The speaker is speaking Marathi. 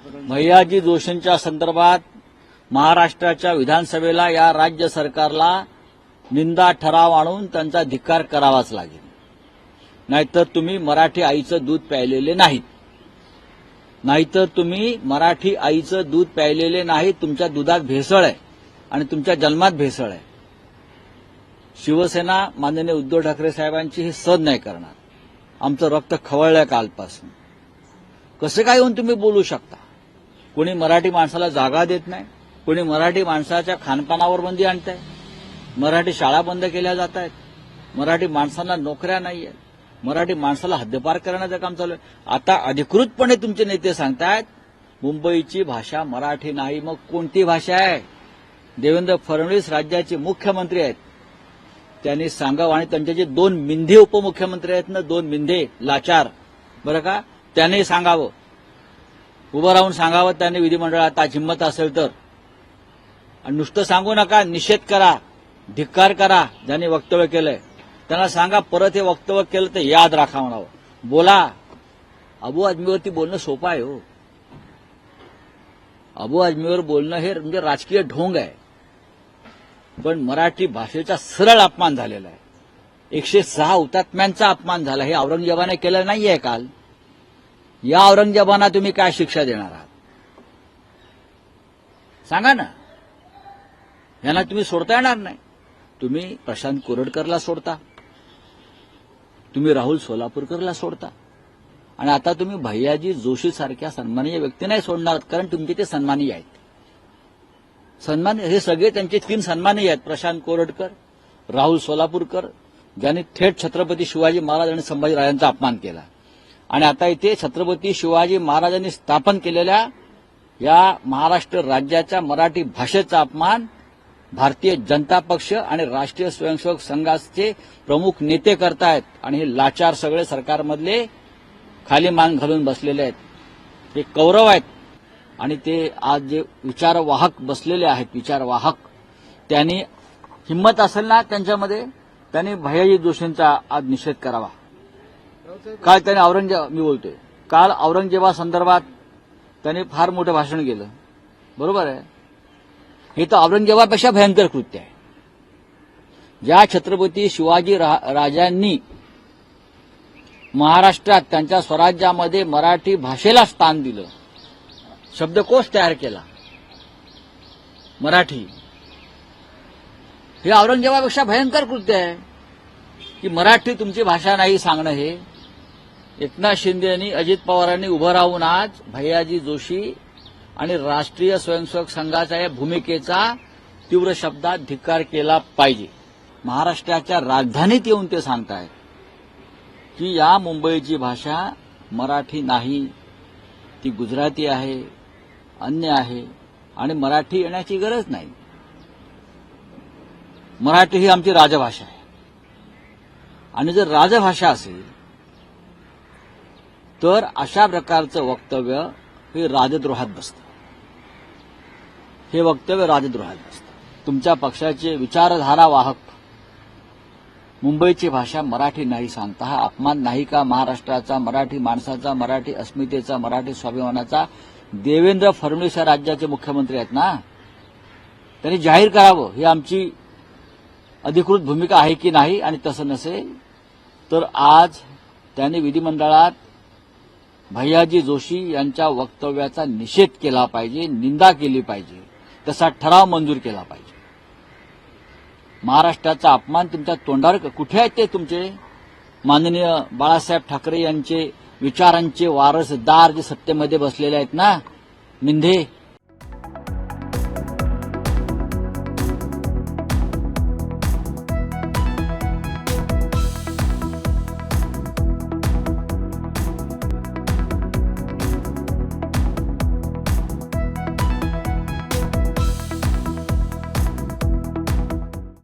भैयाजी जोशींच्या संदर्भात महाराष्ट्राच्या विधानसभेला या राज्य सरकारला निंदा ठराव आणून त्यांचा धिक्कार करावाच लागेल. नाहीतर तुम्ही मराठी आईचं दूध प्यायलेले नाहीत. नाहीतर तुम्ही मराठी आईचं दूध प्यायलेले नाही तुमच्या दुधात भेसळ आहे आणि तुमच्या जन्मात भेसळ आहे. शिवसेना माननीय उद्धव ठाकरे साहेबांची ही सद नाही करणार. आमचं रक्त खवळलंय कालपासून. कसं काय येऊन तुम्ही बोलू शकता? कोणी मराठी माणसाला जागा देत नाही कोणी मराठी माणसाच्या खानपानावर बंदी आणताय मराठी शाळा बंद केल्या जात आहेत मराठी माणसांना नोकऱ्या नाही आहेत मराठी माणसाला हद्दपार करण्याचं काम चालू आहे. आता अधिकृतपणे तुमचे नेते सांगतायत मुंबईची भाषा मराठी नाही मग कोणती भाषा आहे? देवेंद्र फडणवीस राज्याचे मुख्यमंत्री आहेत. त्यांनी सांगावं आणि त्यांचे जे दोन मिंधे उपमुख्यमंत्री आहेत ना दोन मिंधे लाचार. बरं का? त्यांनी सांगावं. उभं राहून सांगावं त्यांनी विधिमंडळात. आज हिंमत असेल तर. आणि नुसतं सांगू नका निषेध करा धिक्कार करा ज्यांनी वक्तव्य केलंय. त्यांना सांगा परत हे वक्तव्य केलं तर याद राखा म्हणावं. बोला. अबू आजमीवरती बोलणं सोपं आहे हो. अबू आजमीवर बोलणं हे म्हणजे राजकीय ढोंग आहे. पण मराठी भाषेचा सरळ अपमान झालेला आहे. एकशे सहा हुतात्म्यांचा अपमान झाला. हे औरंगजेबाने केलं नाहीये काल. या औरंगजेबांना तुम्ही काय शिक्षा देणार आहात? सांगा ना. यांना तुम्ही सोडता येणार नाही. तुम्ही प्रशांत कोरडकरला सोडता. तुम्ही राहुल सोलापूरकरला सोडता. आणि आता तुम्ही भैयाजी जोशी सारख्या सन्मानीय व्यक्ती नाही सोडणार कारण तुमचे ते सन्मानीय आहेत. सन्मान हे सगळे त्यांचे तीन सन्मानीय आहेत. प्रशांत कोरडकर राहुल सोलापूरकर ज्यांनी थेट छत्रपती शिवाजी महाराज आणि संभाजीराजांचा अपमान केला. आणि आता इथे छत्रपती शिवाजी महाराजांनी स्थापन केलेल्या या महाराष्ट्र राज्याच्या मराठी भाषेचा अपमान भारतीय जनता पक्ष आणि राष्ट्रीय स्वयंसेवक संघाचे प्रमुख नेते करतायत आणि हे लाचार सगळे सरकारमधले खाली मान घालून बसलेले आहेत. हे कौरव आहेत आणि ते आज जे विचारवाहक बसलेले आहेत विचारवाहक त्यांनी हिंमत असेल ना त्यांच्यामध्ये? त्यांनी भैयाजी जोशींचा आज निषेध करावा. काल त्याने औरंगजेब मी बोलतोय. काल औरंगजेबा संदर्भात फार मोठं भाषण केलं. बरोबर आहे? हे तर औरंगजेबापेक्षा भयंकर कृत्य आहे. ज्या छत्रपती शिवाजी रा- राजांनी महाराष्ट्रात त्यांच्या स्वराज्यामध्ये मराठी भाषेला स्थान दिलं शब्दकोश तयार केला मराठी हे औरंगजेबापेक्षा भयंकर कृत्य आहे की मराठी तुमची भाषा नाही सांगणं हे एकनाथ शिंदे यांनी अजित पवारांनी उभं राहून आज भैयाजी जोशी आणि राष्ट्रीय स्वयंसेवक संघाच्या या भूमिकेचा तीव्र शब्दात धिक्कार केला पाहिजे. महाराष्ट्राच्या राजधानीत येऊन ते सांगतायत की या मुंबईची भाषा मराठी नाही. ती गुजराती आहे अन्य आहे आणि मराठी येण्याची गरज नाही. मराठी ही आमची राजभाषा आहे. आणि जर राजभाषा असेल तर अशा प्रकारचं वक्तव्य हे राजद्रोहात बसतं. हे वक्तव्य राजद्रोहात बसतं. तुमच्या पक्षाचे विचारधारा वाहक मुंबईची भाषा मराठी नाही सांगता हा अपमान नाही का महाराष्ट्राचा मराठी माणसाचा मराठी अस्मितेचा मराठी स्वाभिमानाचा? देवेंद्र फडणवीस या राज्याचे मुख्यमंत्री आहेत ना? त्यांनी जाहीर करावं. ही आमची अधिकृत भूमिका आहे की नाही आणि तसं नसेल तर आज त्यांनी विधिमंडळात भैयाजी जोशी यांच्या वक्तव्याचा निषेध केला पाहिजे निंदा केली पाहिजे तसा ठराव मंजूर केला पाहिजे. महाराष्ट्राचा अपमान तुमच्या तोंडावर कुठे आहेत ते तुमचे? माननीय बाळासाहेब ठाकरे यांचे विचारांचे वारसदार जे सत्तेमध्ये बसलेले आहेत ना मिंधे?